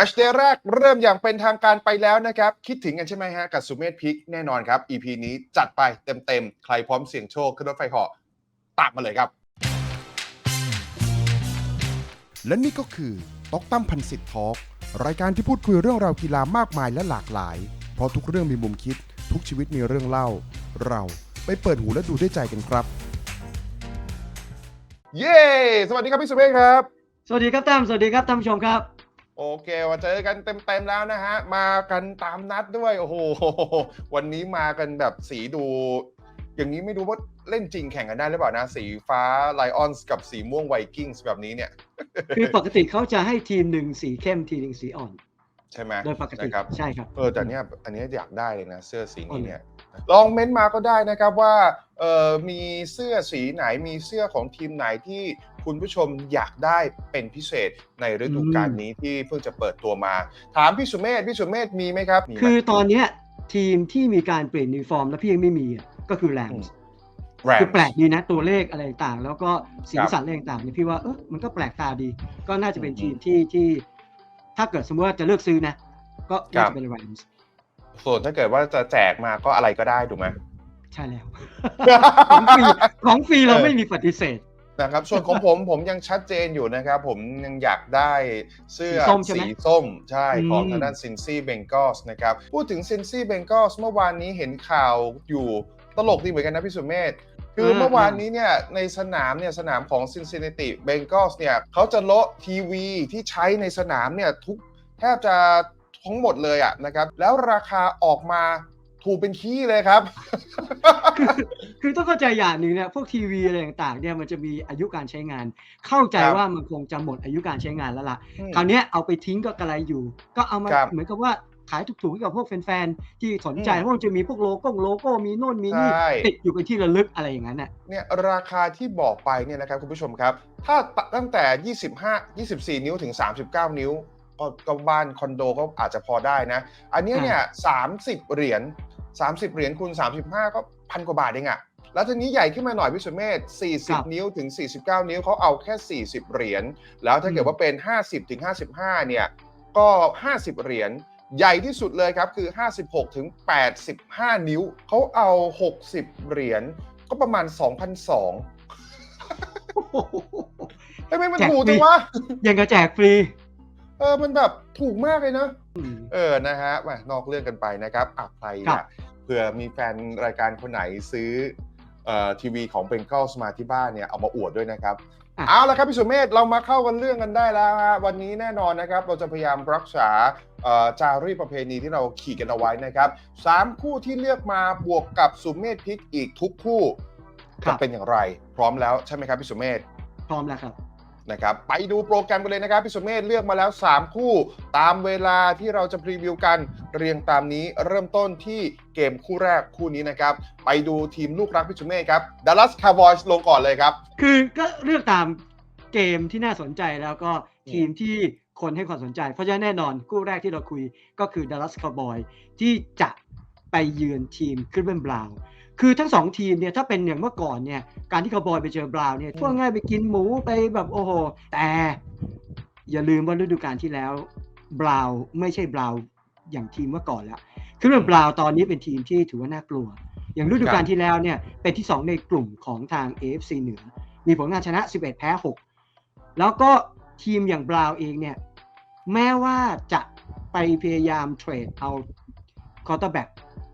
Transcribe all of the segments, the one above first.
มชเดย์แรกเริ่มอย่างเป็นทางการไปแล้วนะครับ คิดถึงกันใช่ไหมฮะ กับสุเมธพิกแน่นอนครับ EP นี้จัดไปเต็มๆ ใครพร้อมเสี่ยงโชคขึ้นรถไฟเหาะตามมาเลยครับ และนี่ก็คือตอกตั้มพันสิทธิ์ทอล์กรายการที่พูดคุยเรื่องราวกีฬามากมายและหลากหลาย เพราะทุกเรื่องมีมุมคิด ทุกชีวิตมีเรื่องเล่า เราไปเปิดหูและดูด้วยใจกันครับ เย้ สวัสดีครับพี่สุเมธครับ สวัสดีครับตั้มสวัสดีครับท่านผู้ชมครับ โอเคมาเจอกันเต็มๆแล้วนะฮะ มากันตามนัดด้วย โอ้โห วันนี้มากันแบบสีดู อย่างนี้ไม่รู้ว่าเล่นจริงแข่งกันได้หรือเปล่านะ สีฟ้าไลออนส์กับสีม่วงไวกิ้งส์แบบนี้เนี่ย คือปกติเขาจะให้ทีมหนึ่งสีเข้มทีมหนึ่งสีอ่อน ใช่ไหมโดยปกตินะครับใช่ครับ เออแต่เนี้ยอันเนี้ยอยากได้เลยนะ เสื้อสีอ๋อนี้เหรอเนี่ย ลองเม้นต์มาก็ได้นะครับว่าเออมีเสื้อสีไหนมีเสื้อของทีมไหนที่คุณผู้ชมอยากได้เป็นพิเศษในฤดูกาลนี้ที่เพิ่งจะเปิดตัวมา ถามพี่สุเมธพี่สุเมธมีไหมครับมีไหมคือตอนเนี้ยทีมที่มีการเปลี่ยนยูนิฟอร์มแล้วพี่ยังไม่มีอะก็คือแรมอืมส์แรมคือแปลกดีนะตัวเลขอะไรต่างๆแล้วก็สีครับสันอะไรต่างๆเนี่ยพี่ว่าเออมันก็แปลกตาดี ก็น่าจะเป็นอืมทีมที่ที่ ถ้าเกิดสมมติว่าจะเลือกซื้อนะ ก็น่าครับจะเป็นแรมส์ ส่วนถ้าเกิดว่าจะแจกมาก็อะไรก็ได้ถูกไหมใช่แล้ว ของฟรีของฟรีเราเออไม่มีปฏิเสธนะครับส่วนของผมผมยังชัดเจนอยู่นะครับ ผมยังอยากได้เสื้อสีส้มใช่ไหมสีส้มใช่อืมของทางด้านซินซี่เบงกอสนะครับ พูดถึงซินซี่เบงกอสเมื่อวานนี้เห็นข่าวอยู่ตลกดีเหมือนกันนะพี่สุเมธคือเมื่อวานนี้เนี่ยในสนามเนี่ยสนามของ Cincinnati Bengals เนี่ยเขาจะโละทีวีที่ใช้ในสนามเนี่ยทุกแทบจะ ทั้งหมดเลยอะนะครับ แล้วราคาออกมาถูกเป็นขี้เลยครับ คือต้องเข้าใจอย่างหนึ่งเนี่ยพวกทีวีอะไรต่างๆเนี่ยมันจะมีอายุการใช้งาน เข้าใจครับว่ามันคงจะหมดอายุการใช้งานแล้วล่ะอืมคราวเนี้ยเอาไปทิ้งก็กระไรอยู่ ก็เอามาครับเหมือนกับว่าขายถูกๆให้กับพวกแฟนๆ ที่สนใจอืมเพราะมันจะมีพวกโลโก้โลโก้มีโน่นมีนี่ใช่ติดอยู่เป็นที่ระลึกอะไรอย่างนั้นน่ะเนี่ยราคาที่บอกไปเนี่ยนะครับคุณผู้ชมครับ ถ้าตั้งแต่ 25 24 นิ้วถึง 39 นิ้ว ก็ก็บ้านคอนโดก็อาจจะพอได้นะ อันเนี้ยเนี่ย30เหรียญ30เหรียญคูณ35ก็พันกว่าบาทเองอะแล้วทีนี้ใหญ่ขึ้นมาหน่อยพี่สุเมธครับ40 นิ้วถึง 49 นิ้วเขาเอาแค่ 40 เหรียญ แล้วถ้าเกิดอืมว่าเป็น 50 ถึง 55 เนี่ย ก็ 50 เหรียญ ใหญ่ที่สุดเลยครับคือ 56 ถึง 85 นิ้ว เขาเอา 60 เหรียญ ก็ประมาณ 2,200เฮ้ยไม่มันแจกถูกฟรีจังวะ ยังกระแจกฟรี เออมันแบบถูกมากเลยเนอะอืมเออนะฮะมานอกเรื่องกันไปนะครับอะใครครัอะบเผื่อมีแฟนรายการคนไหนซื้อเอ่อทีวีของเบง g a l s มาที่บ้านเนี่ยเอามาอวดด้วยนะครับอะเอาละครับพี่สุเมธเรามาเข้ากันเรื่องกันได้แล้วฮะวันนี้แน่นอนนะครับ เราจะพยายามรักษาเอ่อจารีตประเพณีที่เราขี่กันเอาไว้นะครับสามคู่ที่เลือกมาบวกกับสุเมธพิกอีกทุกคู่ครัจะบเป็นอย่างไร พร้อมแล้วใช่ไหมครับพี่สุเมธพร้อมแล้วครับ นะครับไปดูโปรแกรมกันเลยนะครับพี่สุเมธเลือกมาแล้ว 3 คู่ ตามเวลาที่เราจะพรีวิวกันเรียงตามนี้เริ่มต้นที่เกมคู่แรกคู่นี้นะครับ ไปดูทีมลูกรักพี่สุเมธครับดัลลัสคาร์บอยส์ลงก่อนเลยครับ คือก็เลือกตามเกมที่น่าสนใจแล้วก็ทีมที่คนให้ความสนใจ เพราะฉะนั้นแน่นอนคู่แรกที่เราคุยก็คือ Dallas Cowboys ที่จะไปเยือนทีมคริ v เบนบราว คือทั้งสองทีมเนี่ยถ้าเป็นอย่างเมื่อก่อนเนี่ยการที่คาวบอยไปเจอบราวเนี่ยอืมพวกง่ายไปกินหมูไปแบบโอ้โห แต่อย่าลืมว่าฤดูกาลที่แล้วบราวไม่ใช่บราวอย่างทีมเมื่อก่อนแล้วคริ v เบนบราวตอนนี้เป็นทีมที่ถือว่าน่ากลัว อย่างฤดูกาลที่แล้วเนี่ยเป็นที่ 2 ในกลุ่มของทาง AFC เหนือ มีผลงานชนะ 11 แพ้ 6 แล้วก็ทีมอย่างบราวน์เองเนี่ยแม้ว่าจะไปพยายามเทรดเอาคอร์เตอร์แบ็ก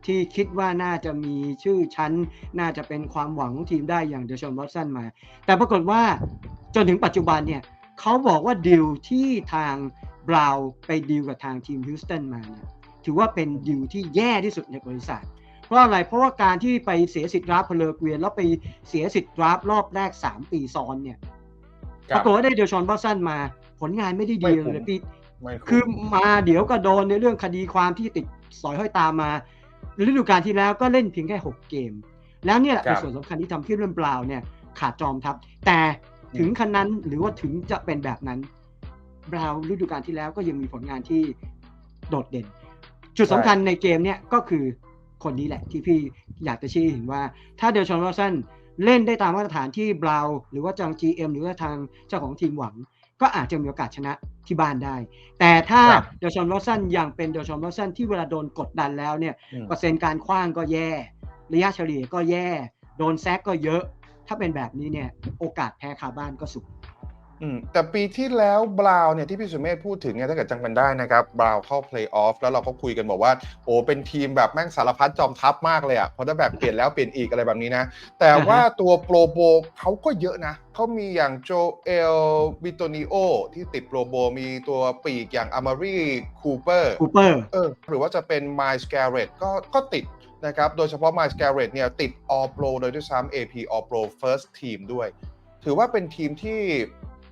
ที่คิดว่าน่าจะมีชื่อชั้น น่าจะเป็นความหวังของทีมได้อย่างเดชอนวอตสันมา แต่ปรากฏว่าจนถึงปัจจุบันเนี่ยเขาบอกว่าดีลที่ทางบราวน์ไปดีลกับทางทีมฮิวสตันมาเนี่ยถือว่าเป็นดีลที่แย่ที่สุดในบริษัท เพราะอะไรเพราะว่าการที่ไปเสียสิทธิ์ดราฟต์เพลเกวียนแล้วไปเสียสิทธิ์ดราฟต์รอบแรก 3 ปีซ้อนเนี่ยปรากฏว่าได้เดลชอนบอสสันมา ผลงานไม่ได้ดีไม่คุ้มเลยพี่ไม่คือมาเดี๋ยวก็โดนในเรื่องคดีความที่ติดสอยห้อยตามมา ฤดูกาลที่แล้วก็เล่นเพียงแค่ 6 เกม แล้วเนี่ยแหละครัเป็นบส่วนสำคัญที่ทำให้เรื่องเปล่าเนี่ยขาดจอมทัพ แต่ถึงขนาดนั้นหรือว่าถึงจะเป็นแบบนั้นบราวน์ฤดูกาลที่แล้วก็ยังมีผลงานที่โดดเด่น จุดสำคัญในเกมเนี่ยก็คือคนนี้แหละที่พี่อยากจะชี้ให้เห็นว่า ถ้าเดลชอนวอลสันเล่นได้ตามมาตรฐานที่บราวน์หรือว่าจัง GM หรือว่าทางเจ้าของทีมหวัง ก็อาจจะมีโอกาสชนะที่บ้านได้ แต่ถ้าครับเดชอนวอตสันยังเป็นเดชอนวอตสันที่เวลาโดนกดดันแล้วเนี่ยอืมเปอร์เซ็นต์การคว้างก็แย่ ระยะเฉลี่ยก็แย่ โดนแซกก็เยอะ ถ้าเป็นแบบนี้เนี่ยโอกาสแพ้คาบ้านก็สูงอืม แต่ปีที่แล้วบราวน์เนี่ยที่พี่สุเมธพูดถึงเนี่ยถ้าเกิดจำกันได้นะครับบราวน์เข้าเพลย์ออฟแล้วเราก็คุยกันบอกว่า โอ้เป็นทีมแบบแม่งสารพัดจอมทัพมากเลยอะเพราะถ้าแบบเปลี่ยนแล้วเปลี่ยนอีกอะไรแบบนี้นะ แต่ว่าตัวโปรโบเขาก็เยอะนะเขามีอย่างโจเอลบิโตนิโอที่ติดโปรโบมีตัวปีกอย่างอามารีคูเปอร์คูเปอร์เออหรือว่าจะเป็นไมล์สแกเรตก็ก็ติดนะครับโดยเฉพาะไมล์สแกเรตเนี่ยติด All Pro โดยด้วยซ้ำ AP All Pro First Team ด้วย ถือว่าเป็นทีมที่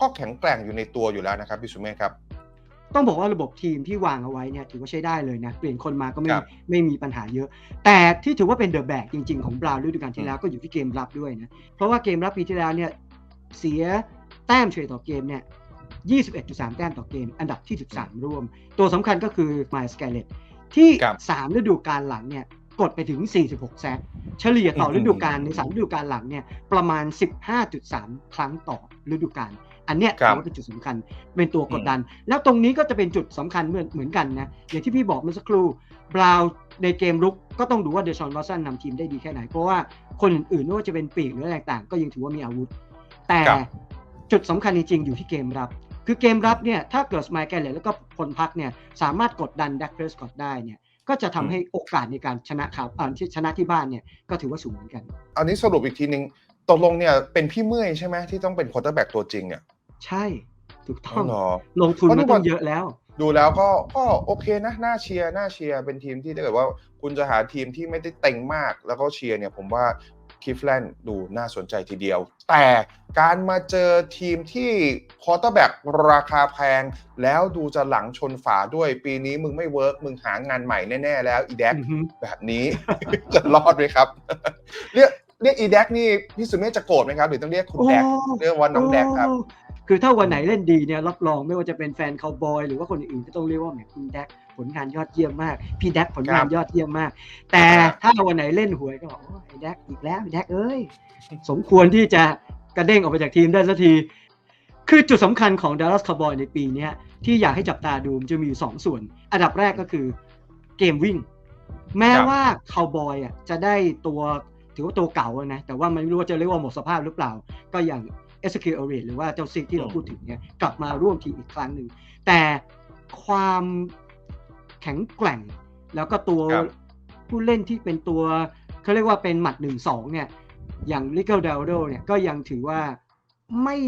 ก็แข็งแกร่งอยู่ในตัวอยู่แล้วนะครับพี่สุเมฆครับต้องบอกว่าระบบทีมที่วางเอาไว้เนี่ยถือว่าใช้ได้เลยนะเปลี่ยนคนมาก็ไม่ครับไม่มีปัญหาเยอะ แต่ที่ถือว่าเป็นเดอะแบกจริงๆ ของบราวน์ฤดูกาลที่แล้วก็อยู่ที่เกมรับด้วยนะ เพราะว่าเกมรับปีที่แล้วเนี่ยเสียแต้มเฉลี่ยต่อเกมเนี่ย21.3 แต้มต่อเกม อันดับที่ 13 ร่วม ตัวสำคัญก็คือไมล์สแกเลตที่ครับ3ฤดูกาลหลังเนี่ยกดไปถึง 46 แซกเฉลี่ยต่ออืมฤดูกาลใน 3 ฤดูกาลหลังเนี่ยประมาณ 15.3 ครั้งต่อฤดูกาล อันเนี้ยครับถือว่าเป็นจุดสำคัญ เป็นตัวกดดัน แล้วตรงนี้ก็จะเป็นจุดสำคัญเหมือนเหมือนกันนะ อย่างที่พี่บอกเมื่อสักครู่บราวน์ในเกมรุกก็ต้องดูว่าเดชอนวอตสันนำทีมได้ดีแค่ไหน เพราะว่าคนอื่นๆไม่ว่าจะเป็นปีกหรืออะไรต่างๆก็ยังถือว่ามีอาวุธ แต่ครับจุดสำคัญจริงๆอยู่ที่เกมรับ คือเกมรับเนี่ยถ้าเกิดสมายแกเลตแล้วก็พลพักเนี่ยสามารถกดดันดักเพรสกดได้เนี่ยก็จะทำให้โอกาสในการชนะข่าวอ่าที่ชนะที่บ้านเนี่ยก็ถือว่าสูงเหมือนกัน อันนี้สรุปอีกทีนึงตกลงเนี่ยเป็นพี่เมื่อยใช่ไหมที่ต้องเป็นควอเตอร์แบ็กตัวจริงเนี่ย ใช่ ถูกต้องเหรอลงทุนเพราะมาทุกต้วัอนงเยอะแล้ว ดูแล้วก็ก็โอเคนะน่าเชียร์น่าเชียร์เป็นทีมที่ถ้าเกิดว่าคุณจะหาทีมที่ไม่ได้เต็งมาก แล้วก็เชียร์เนี่ยผมว่าคิฟแลนด์ดูน่าสนใจทีเดียว แต่การมาเจอทีมที่คอร์เตอร์แบ็กราคาแพง แล้วดูจะหลังชนฝาด้วยปีนี้มึงไม่เวิร์กมึงหางานใหม่แน่ ๆ แล้วอีแดกอือฮึแบบนี้จะรอดไหมครับ เรียกเรียกอีแดกนี่พี่สุเมธจะโกรธไหมครับ หรือต้องเรียกคุณแดกเรียกว่าน้องแดกครับโอ้ คือถ้าวันไหนเล่นดีเนี่ยรับรองไม่ว่าจะเป็นแฟนคาวบอยหรือว่าคนอื่นๆก็ต้องเรียกว่าแหมคุณแดกผลงานยอดเยี่ยมมาก พี่แดกผลงานยอดเยี่ยมมาก แต่ครับถ้าวันไหนเล่นหวยก็บอกโอ้ยไอ้แดกอีกแล้วไอ้แดกเอ้ยสมควรที่จะกระเด้งออกไปจากทีมได้สักที คือจุดสำคัญของ Dallas Cowboys ในปีเนี้ยที่อยากให้จับตาดูมันจะมีอยู่สองส่วน อันดับแรกก็คือเกมวิ่ง แม้ครับว่าคาวบอยอะจะได้ตัวถือว่าตัวเก่าอะนะแต่ว่ามันไม่รู้ว่าจะเรียกว่าหมดสภาพหรือเปล่า ก็อย่าง เอสคิเอริหรือว่าเจ้าซิกที่เราพูดถึงเนี่ยกลับมาร่วมทีมอีกครั้งหนึ่ง แต่ความแข็งแกร่ง แล้วก็ตัวครับผู้เล่นที่เป็นตัวเขาเรียกว่าเป็นหมัดหนึ่งสองเนี่ย อย่างลิเกลเดลโดเนี่ยก็ยังถือว่าไม่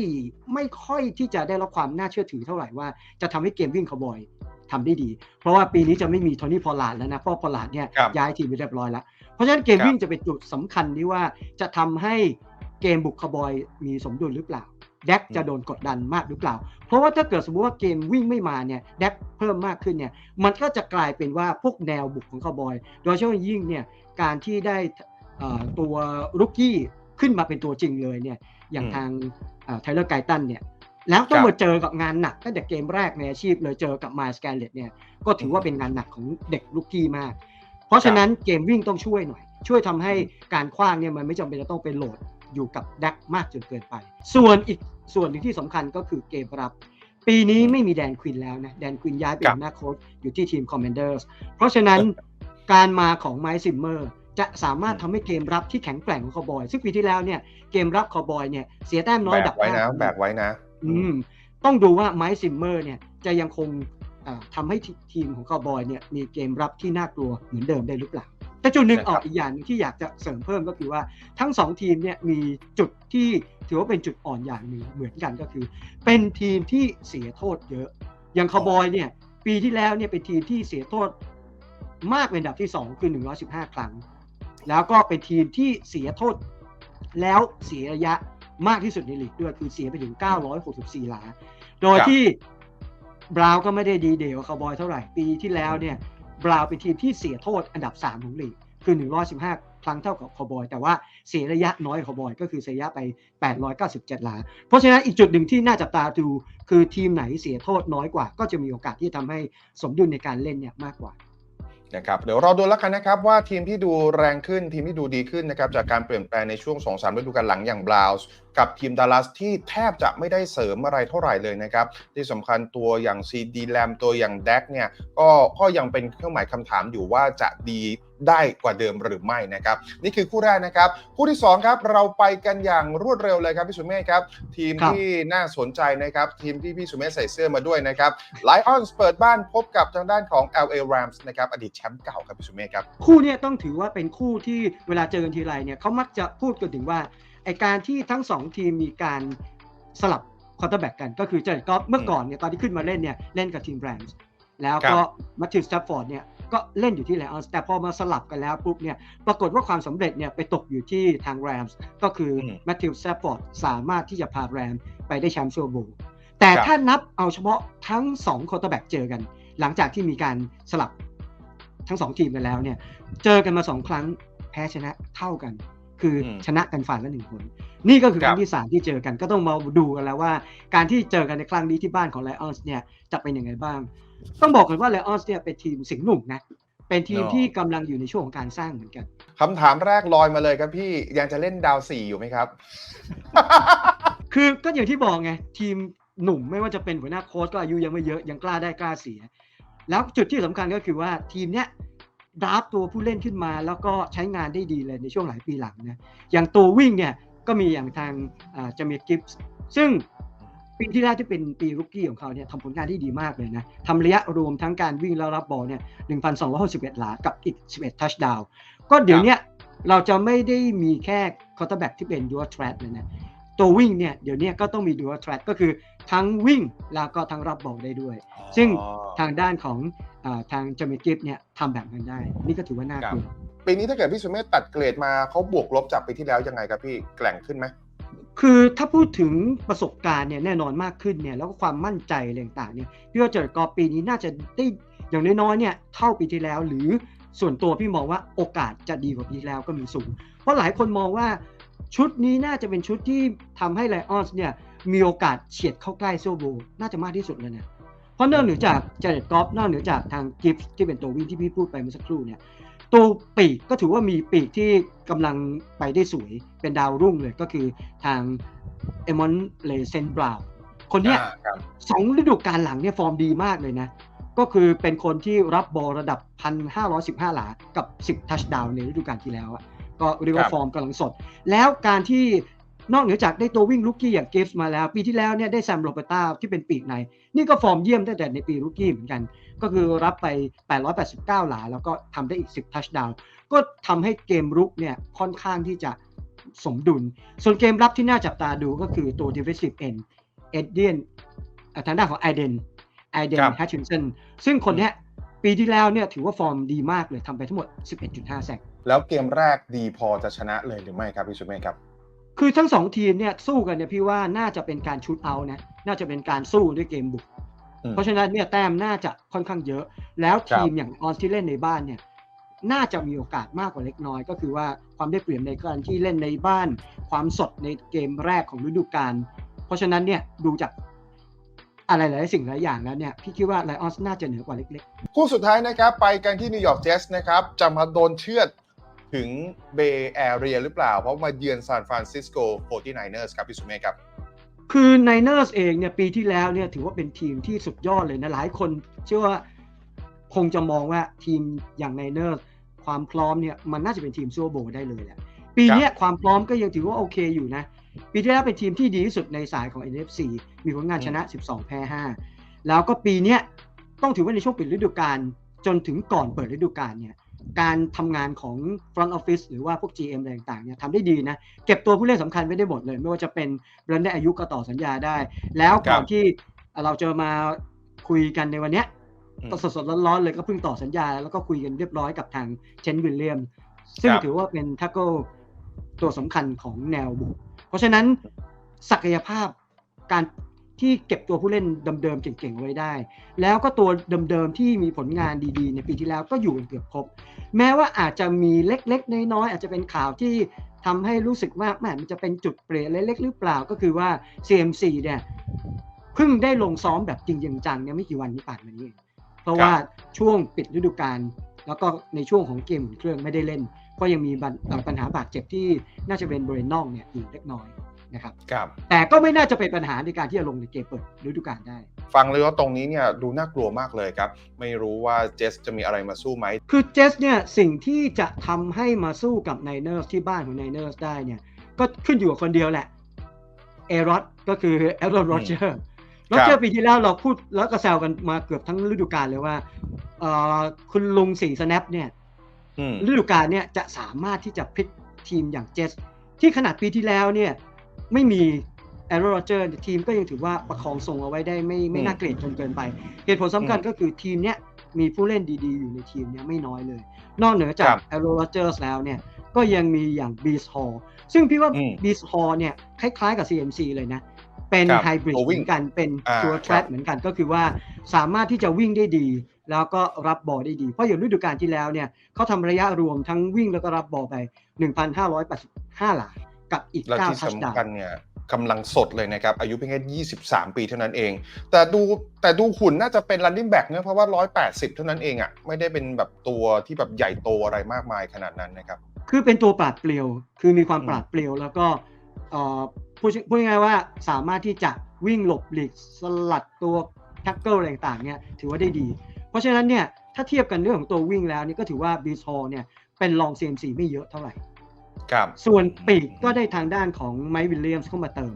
ไม่ค่อยที่จะได้รับความน่าเชื่อถือเท่าไหร่ว่าจะทำให้เกมวิ่งคาวบอยทำได้ดี เพราะว่าปีนี้จะไม่มีโทนี่พอลาร์ดแล้วนะเพราะพอลาร์ดเนี่ยครับย้ายทีมไปเรียบร้อยแล้ว เพราะฉะนั้นเกมครับวิ่งจะเป็นจุดสำคัญที่ว่าจะทำให้ เกมบุกคาวบอยมีสมดุลหรือเปล่าแดกจะโดนกดดันมากหรือเปล่า เพราะว่าถ้าเกิดสมมติว่าเกมวิ่งไม่มาเนี่ยแดกเพิ่มมากขึ้นเนี่ยมันก็จะกลายเป็นว่าพวกแนวบุกของคาวบอย โดยเฉพาะยิ่งเนี่ยการที่ได้เอ่อตัวรุกกี้ขึ้นมาเป็นตัวจริงเลยเนี่ยอย่างอืมทางไทเลอร์ไกตันเนี่ยแล้วต้องครับมาเจอกับงานหนักตั้งแต่เกมแรกในอาชีพเลยเจอกับมาสแกเลตเนี่ยก็ถือว่าเป็นงานหนักของเด็กรุกกี้มาก เพราะฉะนั้นเกมวิ่งต้องช่วยหน่อย ช่วยทำให้การคว้างเนี่ยมันไม่จำเป็นจะต้องไปโหลด อยู่กับแดกมากจนเกินไป ส่วนอีกส่วนหนึ่งที่สำคัญก็คือเกมรับ ปีนี้ไม่มีแดนควินแล้วนะ แดนควินย้ายไปครับหัวหน้าโค้ชอยู่ที่ทีมคอมเมนเดอร์สเพราะฉะนั้นการมาของไมค์ซิมเมอร์จะสามารถทำให้เกมรับที่แข็งแกร่งของคาวบอย ซึ่งปีที่แล้วเนี่ยเกมรับคาวบอยเนี่ยเสียแต้มน้อยแบดักบไว้นะห้าแบกไว้นะ อืมต้องดูว่าไมค์ซิมเมอร์เนี่ยจะยังคงอ่าทำให้ทีมของคาวบอยเนี่ยมีเกมรับที่น่ากลัวเหมือนเดิมได้หรือเปล่า แต่จุดหนึ่งนะครับออกอีกอย่างหนึงที่อยากจะเสริมเพิ่มก็คือว่าทั้งสองทีมเนี่ยมีจุดที่ถือว่าเป็นจุดอ่อนอย่างหนึ่งเหมือนกันก็คือ เป็นทีมที่เสียโทษเยอะ อย่างคาวบอยเนี่ย ปีที่แล้วเนี่ยเป็นทีมที่เสียโทษมากเป็นอันดับที่ 2 คือ 115 ครั้ง แล้วก็เป็นทีมที่เสียโทษ แล้วเสียระยะมากที่สุดในลีกด้วยคือเสียไปถึง 964 หลา โดยครับที่บราวน์ก็ไม่ได้ดีเดย์กว่าคาวบอยเท่าไหร่ ปีที่แล้วเนี่ย บราวเป็นทีมที่เสียโทษอันดับ 3 ของลีกคือ 115 ครั้งเท่ากับคอบอย แต่ว่าเสียระยะน้อยคอบอย ก็คือเสียระยะไป 897 หลา เพราะฉะนั้นอีกจุดหนึ่งที่น่าจับตาดู คือทีมไหนเสียโทษน้อยกว่า ก็จะมีโอกาสที่จะทำให้สมดุลในการเล่นเนี่ยมากกว่า นะครับเดี๋ยวรอดูแล้วกันนะครับว่าทีมที่ดูแรงขึ้นทีมที่ดูดีขึ้นนะครับจากการเปลี่ยนแปลงในช่วง2อสามฤดูกาลหลังอย่างบราวส์กับทีมดัลลัสที่แทบจะไม่ได้เสริมอะไรเท่าไหร่เลยนะครับ ที่สำคัญตัวอย่างซีดีแลมตัวอย่างแดกเนี่ยก็ก็ยังเป็นเครื่องหมายคำถามอยู่ว่าจะดี ได้กว่าเดิมหรือไม่นะครับนี่คือคู่แรกนะครับ คู่ที่สองครับเราไปกันอย่างรวดเร็วเลยครับพี่สุเมฆครับ ทีมครับที่น่าสนใจนะครับ ทีมที่พี่สุเมฆใส่เสื้อมาด้วยนะครับไลออนส์เปิดบ้านพบกับทางด้านของ LA Rams นะครับอดีตแชมป์เก่าครับพี่สุเมฆครับ คู่เนี้ต้องถือว่าเป็นคู่ที่เวลาเจอกันทีไรเนี่ยเขามักจะพูดกันถึงว่าไอการที่ทั้งสองทีมมีการสลับคอร์เตอร์แบ็กกันก็คือเจอร์กอฟเมื่อก่อนเนี่ยตอนที่ขึ้นมาเล่นเนี่ยเล่นกับทีมแรมส์แล้วก็มาทิวสตัฟฟอร์ดเนี่ย ก็เล่นอยู่ที่ไลออนส์แต่พอมาสลับกันแล้วปุ๊บเนี่ยปรากฏว่าความสำเร็จเนี่ยไปตกอยู่ที่ทางแรมส์ก็คือแมทธิวสตัฟฟอร์ดสามารถที่จะพาแรมไปได้แชมป์ซูเปอร์โบว์แต่ถ้านับเอาเฉพาะทั้งสองคอร์เตอร์แบ็กเจอกัน หลังจากที่มีการสลับทั้งสองทีมกันแล้วเนี่ยเจอกันมาสองครั้งแพ้ชนะเท่ากัน คืออมชนะกันฝ่ายละหนึ่งคนนี่ก็คือคครับรั้งที่สามที่เจอกันก็ต้องมาดูกันแล้วว่า การที่เจอกันในครั้งนี้ที่บ้านของไลออนส์เนี่ยจะเป็นยังไงบ้าง ต้องบอกกันว่าไลออนส์เนี่ยเป็นทีมสิงห์หนุ่มนะ เป็นทีมเนอะที่กำลังอยู่ในช่วงของการสร้างเหมือนกันคำถามแรกลอยมาเลยครับพี่ยังจะเล่นดาวสี่อยู่ไหมครับ คือก็อย่างที่บอกไง ทีมหนุ่มไม่ว่าจะเป็นหัวหน้าโค้ชก็อายุยังไม่เยอะยังกล้าได้กล้าเสีย แล้วจุดที่สำคัญก็คือว่าทีมเนี้ยดราฟตัวผู้เล่นขึ้นมา แล้วก็ใช้งานได้ดีเลยในช่วงหลายปีหลังนะอย่างตัววิ่งเนี่ยก็มีอย่างทางจามิกิฟส์ซึ่ง ปีที่แรกที่เป็นปีรุกกี้ของเขาเนี่ยทำผลงานที่ดีมากเลยนะทำระยะรวมทั้งการวิ่งแล้วรับบอลเนี่ย1,261 หลา กับอีก 11 ทัชดาวก็เดี๋ยวเนี้ยเราจะไม่ได้มีแค่คอร์เตอร์แบ็กที่เป็นดัวทรัเลยนะตัววิ่งเนี่ยเดี๋ยวนี้ก็ต้องมีดัวทรัก็คือทั้งวิ่งแล้วก็ทั้งรับบอลได้ด้วย ซึ่งทางด้านของอทางจามิกิฟเนี่ยทำแบบนั้นได้ นี่ก็ถือว่าน่ากลัวปีนี้ถ้าเกิดพี่สุเมฆตัดเกรดมาเขาบวกลบจากปีที่แล้วยังไงครับพี่แกล่งขึ้นไหม คือถ้าพูดถึงประสบการณ์เนี่ยแน่นอนมากขึ้นเนี่ยแล้วก็ความมั่นใจอะไรต่างๆเนี่ยพี่ว่าเจอร์กอปีนี้น่าจะได้อย่างน้อยๆเนี่ยเท่าปีที่แล้ว หรือส่วนตัวพี่มองว่าโอกาสจะดีกว่าปีที่แล้วก็มีสูง เพราะหลายคนมองว่าชุดนี้น่าจะเป็นชุดที่ทำให้ไลออนส์เนี่ยมีโอกาสเฉียดเข้าใกล้โซโบว์น่าจะมากที่สุดเลยเนี่ยเพราะนอกเหนือจากเจเรตกอฟนอกเหนือจากทางกิฟส์ที่เป็นตัววิ่งที่พี่พูดไปเมื่อสักครู่เนี่ย ตัวปีกก็ถือว่ามีปีกที่กำลังไปได้สวยเป็นดาวรุ่งเลยก็คือทางเอมอนเลเซนบราวคนเนี้ยอ่าครับสองฤดูกาลหลังเนี่ยฟอร์มดีมากเลยนะ ก็คือเป็นคนที่รับบอลระดับ 1,515 หลา กับ 10 ทัชดาวในฤดูกาลที่แล้วอะก็เรียกว่าครับฟอร์มกำลังสด แล้วการที่ นอกเหนือจากได้ตัววิ่งลูกกี้อย่างเกฟส์มาแล้ว ปีที่แล้วเนี่ยได้แซมโรเบต้าที่เป็นปีกใน นี่ก็ฟอร์มเยี่ยมตั้งแต่ในปีลูกกี้เหมือนกัน ก็คือรับไป 889 หลา แล้วก็ทำได้อีก 10 ทัชดาวก็ทำให้เกมรุกเนี่ยค่อนข้างที่จะสมดุล ส่วนเกมรับที่น่าจับตาดูก็คือตัว defensive end เอ็ดเดียนทางด้านของไอเดนไอเดนครับแฮชชินสันซึ่งคนเนี้ยปีที่แล้วเนี่ยถือว่าฟอร์มดีมากเลยทำไปทั้งหมด 11.5 แซกแล้วเกมแรกดีพอจะชนะเลยหรือไม่ครับพี่สุเมฆครับ คือทั้งสองทีมเนี่ยสู้กันเนี่ยพี่ว่าน่าจะเป็นการชูตเอาท์นะน่าจะเป็นการสู้ด้วยเกมบุกอืมเพราะฉะนั้นเนี่ยแต้มน่าจะค่อนข้างเยอะ แล้วทีมอย่างออนที่เล่นในบ้านเนี่ยน่าจะมีโอกาสมากกว่าเล็กน้อย ก็คือว่าความได้เปรียบในการที่เล่นในบ้าน ความสดในเกมแรกของฤดูกาลเพราะฉะนั้นเนี่ยดูจากอะไรหลายๆสิ่งหลายอย่างแล้วเนี่ยพี่คิดว่าไลออนน่าจะเหนือกว่าเล็กคู่สุดท้ายนะครับ ไปกันที่นิวยอร์กเจสต์นะครับจะมาโดนเชือด ถึงเบย์แอเรียหรือเปล่า เพราะมาเยือนซานฟรานซิสโก 49ers ครับพี่สุเมฆครับๆคือไนเนอร์สเองเนี่ยปีที่แล้วเนี่ยถือว่าเป็นทีมที่สุดยอดเลยนะ หลายคนเชื่อว่าคงจะมองว่าทีมอย่างไนเนอร์ความพร้อมเนี่ยมันน่าจะเป็นทีมซูเปอร์โบว์ได้เลยแหละปีเนี้ยความพร้อมก็ยังถือว่าโอเคอยู่นะ ปีที่แล้วเป็นทีมที่ดีที่สุดในสายของ NFC มีผลงานชนะ 12 แพ้ 5 แล้วก็ปีเนี้ยต้องถือว่าในช่วงปิดฤดูกาลจนถึงก่อนเปิดฤดูกาลเนี่ย การทำงานของ front office หรือว่าพวก GM อะไรต่างๆเนี่ยทำได้ดีนะ เก็บตัวผู้เล่นสำคัญไว้ได้หมดเลย ไม่ว่าจะเป็นเบรนได้อายุก็ต่อสัญญาได้ แล้วก่อนครับที่เราจะมาคุยกันในวันเนี้ยอืมสดสดๆร้อนๆเลยก็เพิ่งต่อสัญญา แล้วก็คุยกันเรียบร้อยกับทางเชนวิลเลียม ซึ่งครับถือว่าเป็นทักเกิลตัวสำคัญของแนวบุก เพราะฉะนั้นศักยภาพการ ที่เก็บตัวผู้เล่นเดิมๆเก่งๆไว้ได้ แล้วก็ตัวเดิมๆที่มีผลงานดีๆ ในปีที่แล้วก็อยู่กันเกือบครบ แม้ว่าอาจจะมีเล็กๆ น้อยๆอาจจะเป็นข่าวที่ทำให้รู้สึกว่าแหมมันจะเป็นจุดเปลี่ยนเล็กๆหรือเปล่าก็คือว่า CMC เนี่ยเพิ่งได้ลงซ้อมแบบจริงจังเนี่ยไม่กี่วันที่ผ่านมานี้เพราะว่าช่วงปิดฤดูกาลแล้วก็ในช่วงของเกมเครื่องไม่ได้เล่น ก็ยังมีปัญหาบาดเจ็บที่น่าจะเป็นบริเวณน่องเนี่ยอยู่เล็กน้อย นะครับครับแต่ก็ไม่น่าจะเป็นปัญหาในการที่จะลงในเกมเปิดฤดูกาลได้ ฟังเลยว่าตรงนี้เนี่ยดูน่ากลัวมากเลยครับ ไม่รู้ว่าเจสจะมีอะไรมาสู้ไหม คือเจสเนี่ยสิ่งที่จะทำให้มาสู้กับไนเนอร์ที่บ้านของไนเนอร์ได้เนี่ยก็ขึ้นอยู่กับคนเดียวแหละเอรอดก็คือเอรอนโรเจอร์โรเจอร์ปีที่แล้วเราพูดแล้วก็แซวกันมาเกือบทั้งฤดูกาลเลยว่าเอ่อคุณลุงสี่สแนปเนี่ยอืมฤดูกาลเนี่ยจะสามารถที่จะพลิกทีมอย่างเจสที่ขนาดปีที่แล้วเนี่ย ไม่มีแอโรโรเจอร์ทีมก็ยังถือว่าประคองทรงเอาไว้ได้ไม่ไม่น่าเกลียดจนเกินไป เหตุผลสำคัญก็คือทีมเนี้ยมีผู้เล่นดีๆ อยู่ในทีมเนี้ยไม่น้อยเลย นอกเหนือจาคกรับแอโรโรเจอร์แล้วเนี่ยก็ยังมีอย่างบีสฮอลซึ่งพี่ว่าอืมบีสฮอลเนี่ยคล้ายๆกับ CMC เลยนะ เป็นครับไฮบริดตัวเหวิ่มืงอนกันเป็นอ่าตัวแทครัร็บเหมือนกันก็คือว่าสามารถที่จะวิ่งได้ดี แล้วก็รับบอลได้ดี เพราะอย่างฤดูกาลที่แล้วเนี่ยเขาทำระยะรวมทั้งวิ่งแล้วก็รับบอลไป 1,585หลา กับอีกและ9ที่ทัชดาสำคัญเนี่ยกำลังสดเลยนะครับ อายุเพียงแค่ 23 ปีเท่านั้นเอง แต่ดูแต่ดูหุ่นน่าจะเป็น running back เนอะเพราะว่า 180 เท่านั้นเองอะไม่ได้เป็นแบบตัวที่แบบใหญ่โตอะไรมากมายขนาดนั้นนะครับ คือเป็นตัวปราดเปรียว คือมีความอืมปราดเปรียวแล้วก็เอ่อพูดพูดง่ายๆว่าสามารถที่จะวิ่งหลบหลีกสลัดตัวแท็กเกิลอะไรต่างๆเนี่ยถือว่าได้ดี เพราะฉะนั้นเนี่ยถ้าเทียบกันเรื่องของตัววิ่งแล้วนี่ก็ถือว่าบีซอเนี่ยเป็นรอง CMC ไม่เยอะเท่าไหร่ ครับส่วนปีกก็ได้ทางด้านของไมค์วิลเลียมส์เข้ามาเติม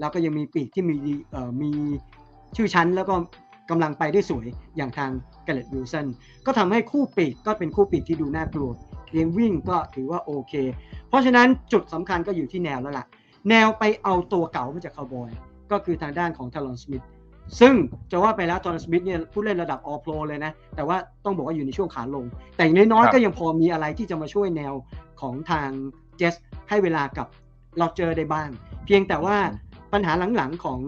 แล้วก็ยังมีปีกที่มีเอ่อมีชื่อชั้นแล้วก็กำลังไปได้สวยอย่างทางเกเรตวิลสันก็ทำให้คู่ปีกก็เป็นคู่ปีกที่ดูน่ากลัวเกมวิ่งก็ถือว่าโอเค เพราะฉะนั้นจุดสำคัญก็อยู่ที่แนวแล้วล่ะ แนวไปเอาตัวเก่ามาจากคาวบอย ก็คือทางด้านของทารอนสมิธซึ่งจะว่าไปแล้วทารอนสมิธเนี่ยผู้เล่นระดับออ p โ o เลยนะ แต่ว่าต้องบอกว่าอยู่ในช่วงขาลง แต่อย่างน้อยครัๆบก็ยังพอมีอะไรที่จะมาช่วยแนวของทาง เจสให้เวลากับโรเจอร์ได้บ้าง เพียงแต่ว่าปัญหาหลังๆของ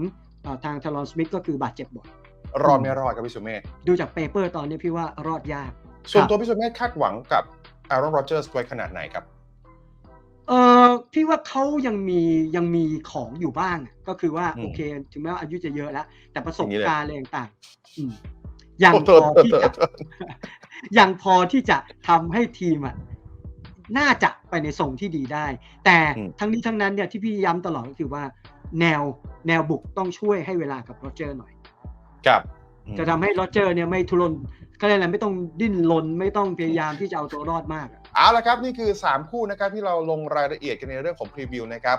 เออทางทารอนสมิธก็คือบาดเจ็บบ่อยรอดไม่รอดครับพี่สุเมธดูจากเปเปอร์ตอนนี้พี่ว่ารอดยาก ส่วนครับตัวพี่สุเมธคาดหวังกับอารอนโรเจอร์สไว้ขนาดไหนครับเออพี่ว่าเขายังมียังมีของอยู่บ้างอะก็คือว่าอืมโอเค ถึงแม้ว่าอายุจะเยอะแล้ว แต่ประสบอย่างนี้เลยการณ์อะไรต่างๆอืมยังโอ้พโทอษที่โทษจะโทษยังพอที่จะทำให้ทีมอะ น่าจะไปในทรงที่ดีได้ แต่ทั้งนี้ทั้งนั้นเนี่ยที่พี่ย้ำตลอดก็คือว่า แนวแนวบุกต้องช่วยให้เวลากับโรเจอร์หน่อยครับจะทำให้โรเจอร์เนี่ยไม่ทุรนก็เลยกอะไรไม่ต้องดิ้นรนไม่ต้องพยายามที่จะเอาตัวรอดมากอะเอาละครับนี่คือ 3 คู่นะครับที่เราลงรายละเอียดกันในเรื่องของพรีวิวนะครับ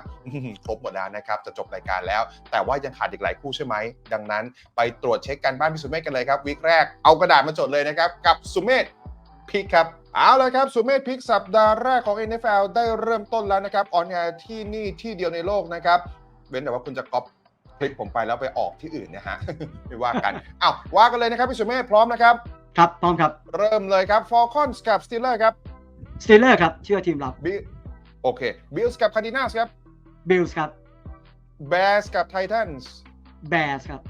ครบหมดแล้วนะครับจะจบรายการแล้ว แต่ว่ายังขาดอีกหลายคู่ใช่ไหม ดังนั้นไปตรวจเช็คการบ้านพี่สุเมธกันเลยครับ วีคแรกเอากระดาษมาจดเลยนะครับ กับสุเมธพิกครับ เอาละครับ สุเมธพิกสัปดาห์แรกของ NFL ได้เริ่มต้นแล้วนะครับ ออนแอร์ที่นี่ที่เดียวในโลกนะครับ เว้นแต่ว่าคุณจะก๊อปคลิปผมไปแล้วไปออกที่อื่นนะฮะ ไม่ว่ากันอ้าวว่ากันเลยนะครับ พี่สุเมธพร้อมนะครับ ครับพร้อมครับ เริ่มเลยครับ Falcons กับ Steelers ครับสตีเลอร์ครับ เชื่อทีมรับบิโอเค Bills กับ Cardinals ครับบิลส์ครับ Bears กับ Titans แบสครับ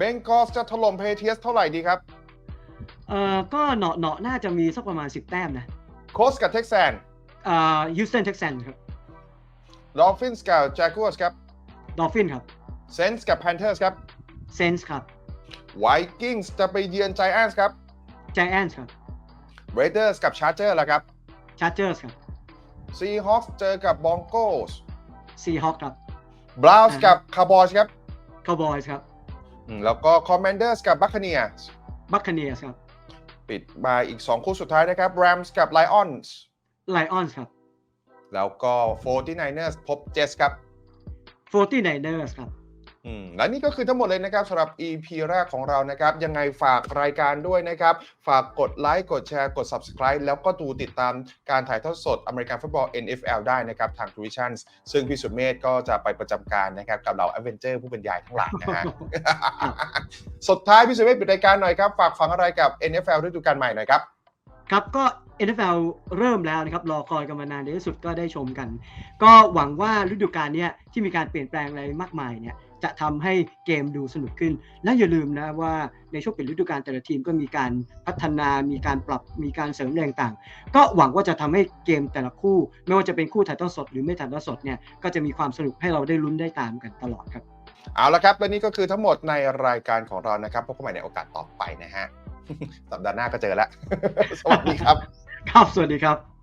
Bengals จะถล่ม Patriots เท่าไหร่ดีครับ เอ่อก็เหนาะเนาะน่าจะมีสักประมาณ 10 แต้มนะ Colts กับ Texans เอ่อฮิวสตันเท็กซันครับ Dolphins กับ Jaguars ครับดอฟฟินครับ Saints กับ Panthers ครับเซนส์ครับ Vikings จะไปเยือน Giants ครับไจแอนส์ครับ Raiders กับ Chargers ละครับชาร์เจอร์สครับ Seahawks เจอกับ Broncos ซีฮอคครับ Browns อ่ากับ Cowboys ครับคาวบอยส์ครับอืมแล้วก็ Commanders กับ Buccaneers บัคคาเนียสครับ ปิดมาอีก 2 คู่สุดท้ายนะครับ Rams กับ Lions ไลออนส์ครับ แล้วก็ 49ers พบ Jets ครับโฟร์ตี้ไนเนอร์สครับ อืมและนี่ก็คือทั้งหมดเลยนะครับสำหรับ EP แรกของเรานะครับ ยังไงฝากรายการด้วยนะครับ ฝากกดไลค์กดแชร์กด Subscribe แล้วก็ดูติดตามการถ่ายทอดสดอเมริกันฟุตบอล NFL ได้นะครับ ทาง t w i t i o n ซึ่งพี่สุเมธก็จะไปประจำการนะครับ กับเหล่า a อเวนเจอร์ผู้บรรยายทั้งหลายนะฮะ สุดท้ายพี่สุเมธปิดรายการหน่อยครับ ฝากฟังอะไรกับ NFL ฤดูกาลใหม่หน่อยครับ ครับก็ NFL เริ่มแล้วนะครับรอคอยกันมานานในที่สุดก็ได้ชมกัน ก็หวังว่าฤดูกาลนี้ที่มีการเปลี่ยนแปลงอะไรมากมายเนี่ยจะทำให้เกมดูสนุกขึ้น และอย่าลืมนะว่าในช่วงเปิดฤดูกาลแต่ละทีมก็มีการพัฒนา มีการปรับ มีการเสริมแรงต่าง ก็หวังว่าจะทำให้เกมแต่ละคู่ ไม่ว่าจะเป็นคู่ถ่ายทอดสด หรือไม่ถ่ายทอดสดเนี่ยก็จะมีความสนุกให้เราได้ลุ้นได้ตามกันตลอดครับ เอาละครับ และนี่ก็คือทั้งหมดในรายการของเรานะครับพบกันใหม่ในโอกาสต่อไปนะฮะสัปดาห์หน้าก็เจอแล้ว สวัสดีครับ ครับสวัสดีครับ